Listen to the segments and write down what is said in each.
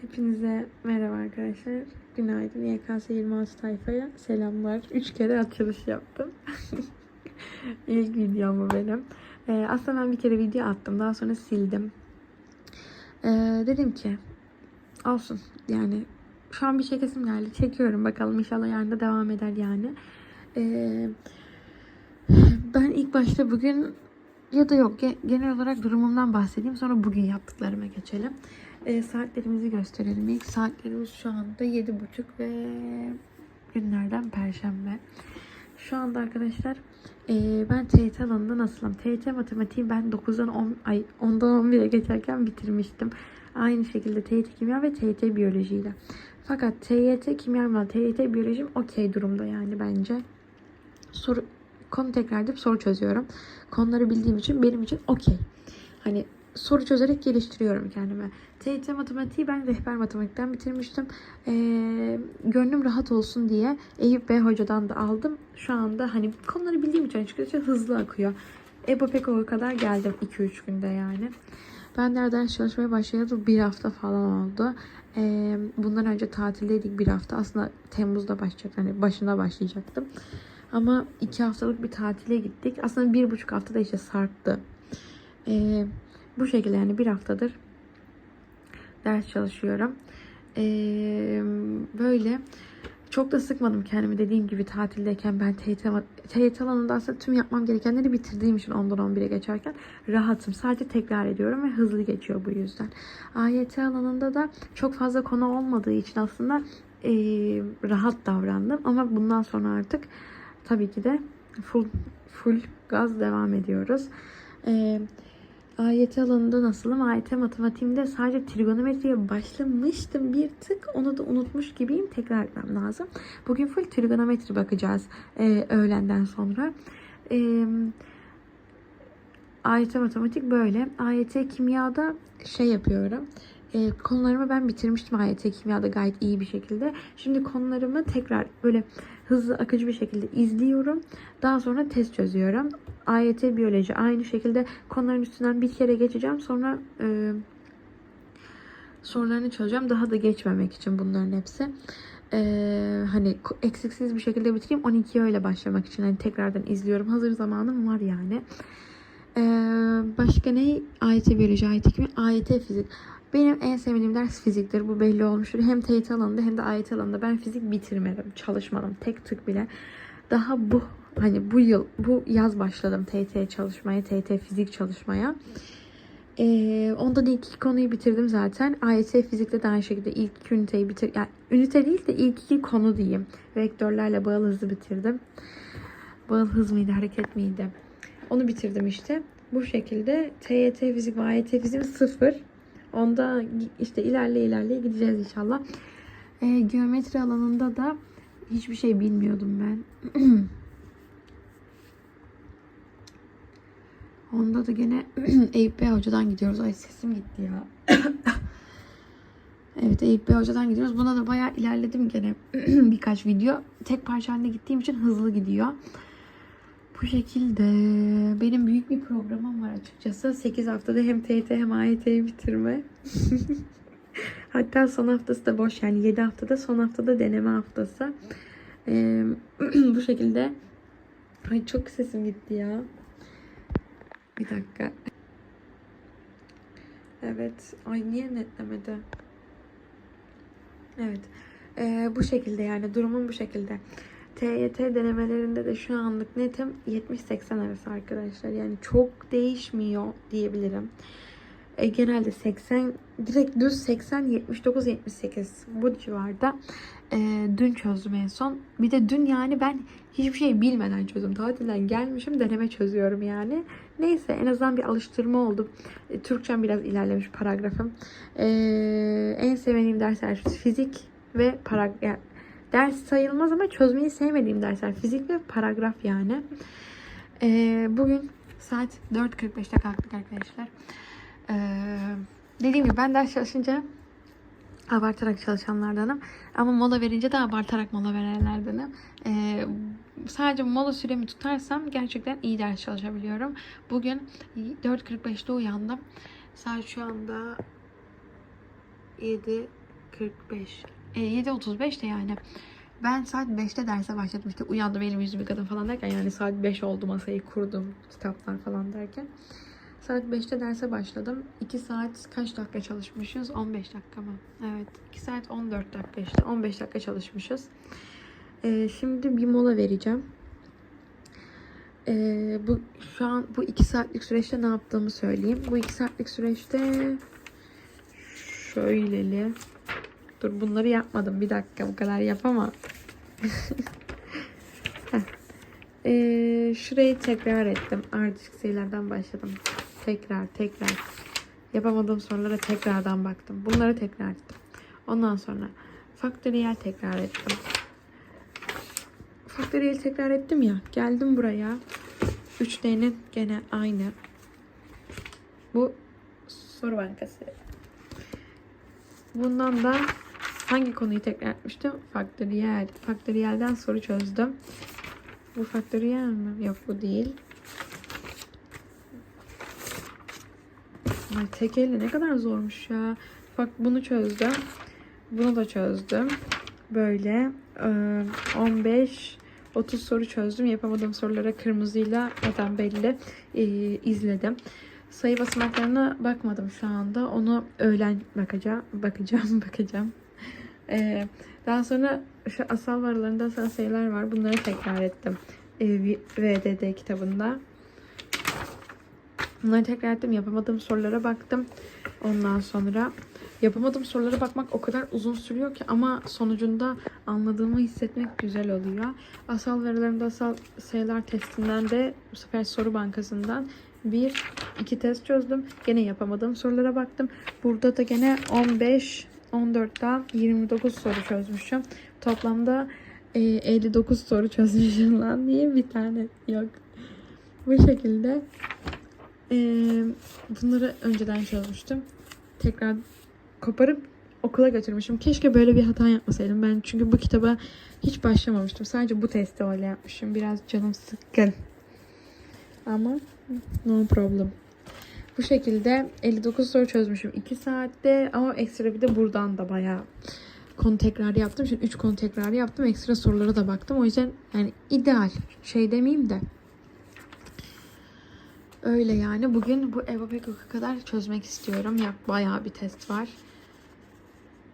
Hepinize merhaba arkadaşlar. Günaydın. YKS 26 tayfaya selamlar. Üç kere açılış yaptım. İlk videom bu benim. Ee, aslında ben bir kere video attım. Daha sonra sildim. Ee, dedim ki olsun. Yani şu an bir çekesim geldi. Çekiyorum bakalım. inşallah yarın da devam eder yani. Ee, ben ilk başta bugün ya da yok ge- genel olarak durumumdan bahsedeyim. Sonra bugün yaptıklarıma geçelim. E, saatlerimizi gösterelim. İlk saatlerimiz şu anda 7.30 ve günlerden Perşembe. Şu anda arkadaşlar e, ben TYT alanında nasılım? TYT matematiği ben 9'dan 10, ay 10'dan 11'e geçerken bitirmiştim. Aynı şekilde TYT kimya ve TYT biyolojiyle. Fakat TYT kimya ve TYT biyolojim okey durumda yani bence. Soru konu tekrar edip soru çözüyorum. Konuları bildiğim için benim için okey. Hani soru çözerek geliştiriyorum kendime. TYT matematiği ben rehber matematikten bitirmiştim. Ee, gönlüm rahat olsun diye Eyüp Bey hocadan da aldım. Şu anda hani konuları bildiğim için açıkçası hızlı akıyor. EBA Peko'ya kadar geldim 2-3 günde yani. Ben de ders çalışmaya başlayalı bir hafta falan oldu. Ee, bundan önce tatildeydik bir hafta. Aslında Temmuz'da başlayacak. Hani başına başlayacaktım. Ama iki haftalık bir tatile gittik. Aslında bir buçuk haftada işte sarktı. Ee, bu şekilde yani bir haftadır ders çalışıyorum. Ee, böyle çok da sıkmadım kendimi dediğim gibi tatildeyken ben TYT, alanında aslında tüm yapmam gerekenleri bitirdiğim için ondan 11'e geçerken rahatım. Sadece tekrar ediyorum ve hızlı geçiyor bu yüzden. AYT alanında da çok fazla konu olmadığı için aslında ee, rahat davrandım. Ama bundan sonra artık tabii ki de full full gaz devam ediyoruz. Ee, AYT alanında nasılım? AYT matematiğimde sadece trigonometriye başlamıştım bir tık. Onu da unutmuş gibiyim. Tekrar etmem lazım. Bugün full trigonometri bakacağız e, öğlenden sonra. E, AYT matematik böyle. AYT kimyada şey yapıyorum. E, konularımı ben bitirmiştim AYT kimyada gayet iyi bir şekilde. Şimdi konularımı tekrar böyle hızlı akıcı bir şekilde izliyorum. Daha sonra test çözüyorum. AYT biyoloji aynı şekilde konuların üstünden bir kere geçeceğim. Sonra e, sorularını çözeceğim. Daha da geçmemek için bunların hepsi. E, hani eksiksiz bir şekilde bitireyim. 12'ye öyle başlamak için. Hani tekrardan izliyorum. Hazır zamanım var yani. E, başka ne? AYT biyoloji, AYT kimya, AYT fizik. Benim en sevdiğim ders fiziktir. Bu belli olmuştur. Hem TYT alanında hem de AYT alanında ben fizik bitirmedim. Çalışmadım. Tek tık bile. Daha bu hani bu yıl bu yaz başladım TYT çalışmaya. TYT fizik çalışmaya. Ee, ondan ilk iki konuyu bitirdim zaten. AYT fizikte de aynı şekilde ilk iki üniteyi bitir yani ünite değil de ilk iki konu diyeyim. Vektörlerle bağıl hızı bitirdim. Bağıl hız mıydı, hareket miydi? Onu bitirdim işte. Bu şekilde TYT fizik ve AYT fizik sıfır. Onda işte ilerle ilerleye gideceğiz inşallah. Ee, geometri alanında da hiçbir şey bilmiyordum ben. Onda da gene Eyüp Bey Hoca'dan gidiyoruz. Ay sesim gitti ya. evet Eyüp Bey Hoca'dan gidiyoruz. Buna da bayağı ilerledim gene birkaç video. Tek parça halinde gittiğim için hızlı gidiyor. Bu şekilde benim büyük bir programım var açıkçası. 8 haftada hem TYT hem AYT'yi bitirme. Hatta son haftası da boş yani 7 haftada son haftada deneme haftası. Ee, bu şekilde Ay çok sesim gitti ya. Bir dakika. Evet. Ay niye netlemedi? Evet. Ee, bu şekilde yani durumum bu şekilde. TYT denemelerinde de şu anlık netim 70-80 arası arkadaşlar. Yani çok değişmiyor diyebilirim. E, genelde 80 direkt düz 80 79 78 bu civarda. E, dün çözdüm en son. Bir de dün yani ben hiçbir şey bilmeden çözdüm. Tatilden gelmişim deneme çözüyorum yani. Neyse en azından bir alıştırma oldu. E, Türkçem biraz ilerlemiş paragrafım. E, en sevdiğim dersler fizik ve paragraf ders sayılmaz ama çözmeyi sevmediğim dersler fizik ve paragraf yani. E, bugün saat 4.45'te kalktık arkadaşlar. Ee, dediğim gibi ben ders çalışınca abartarak çalışanlardanım. Ama mola verince de abartarak mola verenlerdenim. Ee, sadece mola süremi tutarsam gerçekten iyi ders çalışabiliyorum. Bugün 4.45'te uyandım. Saat şu anda 7 45. E, 7.35 de yani. Ben saat 5'te derse başladım. İşte uyandım elimi yüzümü yıkadım falan derken yani saat 5 oldu masayı kurdum kitaplar falan derken. Saat 5'te derse başladım. 2 saat kaç dakika çalışmışız? 15 dakika mı? Evet. 2 saat 14 dakika işte. 15 dakika çalışmışız. Ee, şimdi bir mola vereceğim. Ee, bu şu an bu 2 saatlik süreçte ne yaptığımı söyleyeyim. Bu 2 saatlik süreçte şöyleli Dur bunları yapmadım. Bir dakika bu kadar yapamam. Ee, şurayı tekrar ettim. Ardışık sayılardan başladım. Tekrar tekrar. Yapamadığım sorulara tekrardan baktım. Bunları tekrar ettim. Ondan sonra faktöriyel tekrar ettim. Faktöriyel tekrar ettim ya. Geldim buraya. 3D'nin gene aynı. Bu soru bankası. Bundan da hangi konuyu tekrar etmiştim? Faktöriyel. Faktöriyelden soru çözdüm. Bu faktöriyel mi? Yok bu değil. Ay tek elle ne kadar zormuş ya. Bak bunu çözdüm. Bunu da çözdüm. Böyle e, 15 30 soru çözdüm. Yapamadığım sorulara kırmızıyla zaten belli izledim. Sayı basamaklarına bakmadım şu anda. Onu öğlen bakacağım. Bakacağım, bakacağım. Ee, daha sonra şu asal varlarında asal sayılar var. Bunları tekrar ettim. Ee, VDD kitabında. Bunları tekrar ettim. Yapamadığım sorulara baktım. Ondan sonra yapamadığım sorulara bakmak o kadar uzun sürüyor ki ama sonucunda anladığımı hissetmek güzel oluyor. Asal verilerinde asal sayılar testinden de bu sefer soru bankasından bir iki test çözdüm. Gene yapamadığım sorulara baktım. Burada da gene 15 14'ten 29 soru çözmüşüm. Toplamda e, 59 soru çözmüşüm lan diye bir tane yok. Bu şekilde e, bunları önceden çözmüştüm. Tekrar koparıp okula götürmüşüm. Keşke böyle bir hata yapmasaydım. Ben çünkü bu kitaba hiç başlamamıştım. Sadece bu testi öyle yapmışım. Biraz canım sıkkın. Ama no problem. Bu şekilde 59 soru çözmüşüm 2 saatte ama ekstra bir de buradan da bayağı konu tekrarı yaptım. Şimdi 3 konu tekrarı yaptım. Ekstra sorulara da baktım. O yüzden yani ideal şey demeyeyim de. Öyle yani. Bugün bu Eva Pekok'a kadar çözmek istiyorum. Ya bayağı bir test var.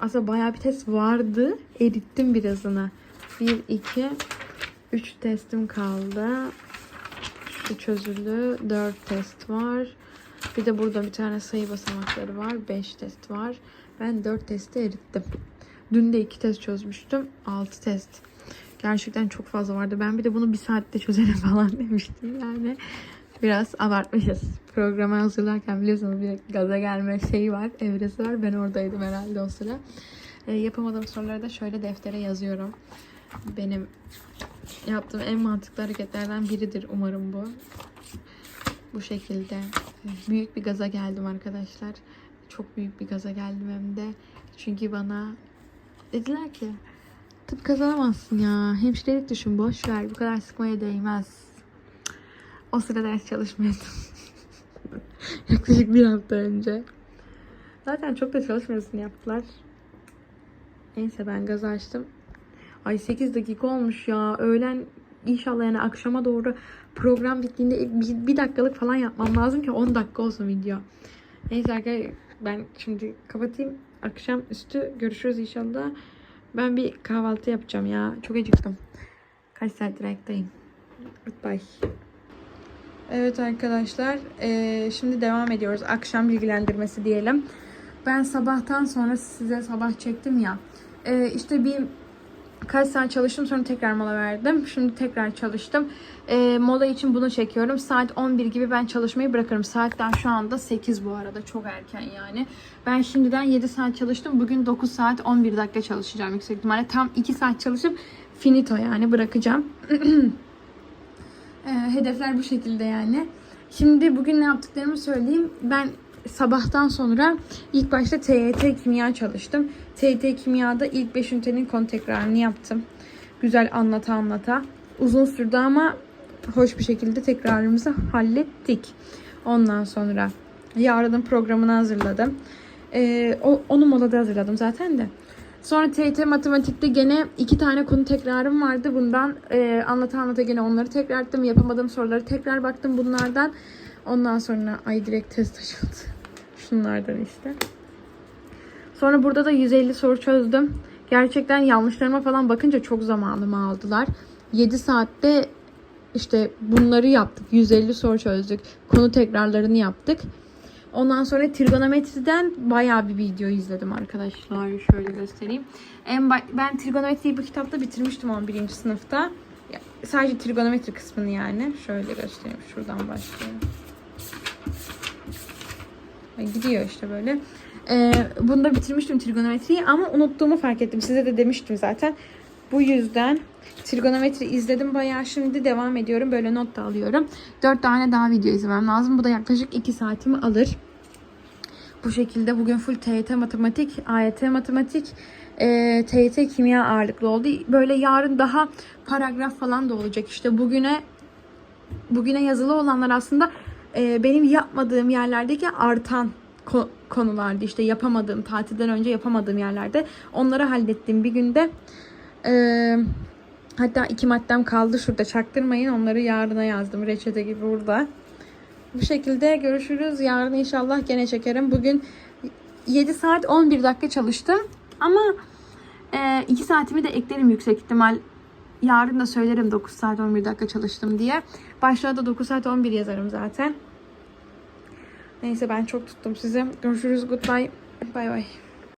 Aslında bayağı bir test vardı. Erittim birazını. 1, 2, 3 testim kaldı. Şu çözüldü. 4 test var. Bir de burada bir tane sayı basamakları var. 5 test var. Ben 4 testi erittim. Dün de 2 test çözmüştüm. 6 test. Gerçekten çok fazla vardı. Ben bir de bunu bir saatte çözerim falan demiştim yani. Biraz abartmışız. Programa hazırlarken biliyorsunuz bir gaza gelme şeyi var, evresi var. Ben oradaydım herhalde o sıra. E, yapamadığım soruları da şöyle deftere yazıyorum. Benim yaptığım en mantıklı hareketlerden biridir umarım bu. Bu şekilde. Büyük bir gaza geldim arkadaşlar. Çok büyük bir gaza geldim hem de. Çünkü bana dediler ki tıp kazanamazsın ya. Hemşirelik düşün boş ver. Bu kadar sıkmaya değmez. O sıra ders çalışmıyordum. Yaklaşık bir hafta önce. Zaten çok da çalışmıyorsun yaptılar. Neyse ben gaz açtım. Ay 8 dakika olmuş ya. Öğlen inşallah yani akşama doğru program bittiğinde bir, bir dakikalık falan yapmam lazım ki 10 dakika olsun video. Neyse arkadaşlar ben şimdi kapatayım. Akşam üstü görüşürüz inşallah. Ben bir kahvaltı yapacağım ya. Çok acıktım. Kaç saattir ayaktayım. Goodbye. Evet arkadaşlar. eee, şimdi devam ediyoruz. Akşam bilgilendirmesi diyelim. Ben sabahtan sonra size sabah çektim ya. Eee, işte bir kaç saat çalıştım sonra tekrar mola verdim. Şimdi tekrar çalıştım. Ee, mola için bunu çekiyorum. Saat 11 gibi ben çalışmayı bırakırım. Saatler şu anda 8 bu arada. Çok erken yani. Ben şimdiden 7 saat çalıştım. Bugün 9 saat 11 dakika çalışacağım yüksek ihtimalle. Tam 2 saat çalışıp finito yani bırakacağım. Ee, hedefler bu şekilde yani. Şimdi bugün ne yaptıklarımı söyleyeyim. Ben sabahtan sonra ilk başta TYT kimya çalıştım. TYT kimyada ilk 5 ünitenin konu tekrarını yaptım. Güzel anlata anlata. Uzun sürdü ama hoş bir şekilde tekrarımızı hallettik. Ondan sonra yarının programını hazırladım. Ee, onu molada hazırladım zaten de. Sonra TYT matematikte gene iki tane konu tekrarım vardı. Bundan e, anlata anlata gene onları tekrar ettim. Yapamadığım soruları tekrar baktım bunlardan. Ondan sonra ay direkt test açıldı. Şunlardan işte. Sonra burada da 150 soru çözdüm. Gerçekten yanlışlarıma falan bakınca çok zamanımı aldılar. 7 saatte işte bunları yaptık. 150 soru çözdük. Konu tekrarlarını yaptık. Ondan sonra trigonometriden bayağı bir video izledim arkadaşlar. Şöyle göstereyim. En ben trigonometriyi bu kitapta bitirmiştim 11. sınıfta. Sadece trigonometri kısmını yani. Şöyle göstereyim. Şuradan başlayayım. Gidiyor işte böyle. Ee, bunu da bitirmiştim trigonometriyi ama unuttuğumu fark ettim. Size de demiştim zaten. Bu yüzden trigonometri izledim bayağı. Şimdi devam ediyorum. Böyle not da alıyorum. 4 tane daha video izlemem lazım. Bu da yaklaşık 2 saatimi alır. Bu şekilde bugün full TYT matematik, AYT matematik, e, TYT kimya ağırlıklı oldu. Böyle yarın daha paragraf falan da olacak. İşte bugüne bugüne yazılı olanlar aslında e, benim yapmadığım yerlerdeki artan ko- konulardı. İşte yapamadığım, tatilden önce yapamadığım yerlerde onları hallettiğim bir günde e, hatta iki maddem kaldı şurada çaktırmayın. Onları yarına yazdım. Reçete gibi burada. Bu şekilde görüşürüz. Yarın inşallah gene çekerim. Bugün 7 saat 11 dakika çalıştım. Ama 2 saatimi de eklerim yüksek ihtimal. Yarın da söylerim 9 saat 11 dakika çalıştım diye. Başlığa da 9 saat 11 yazarım zaten. Neyse ben çok tuttum sizi. Görüşürüz. Goodbye. Bay bay.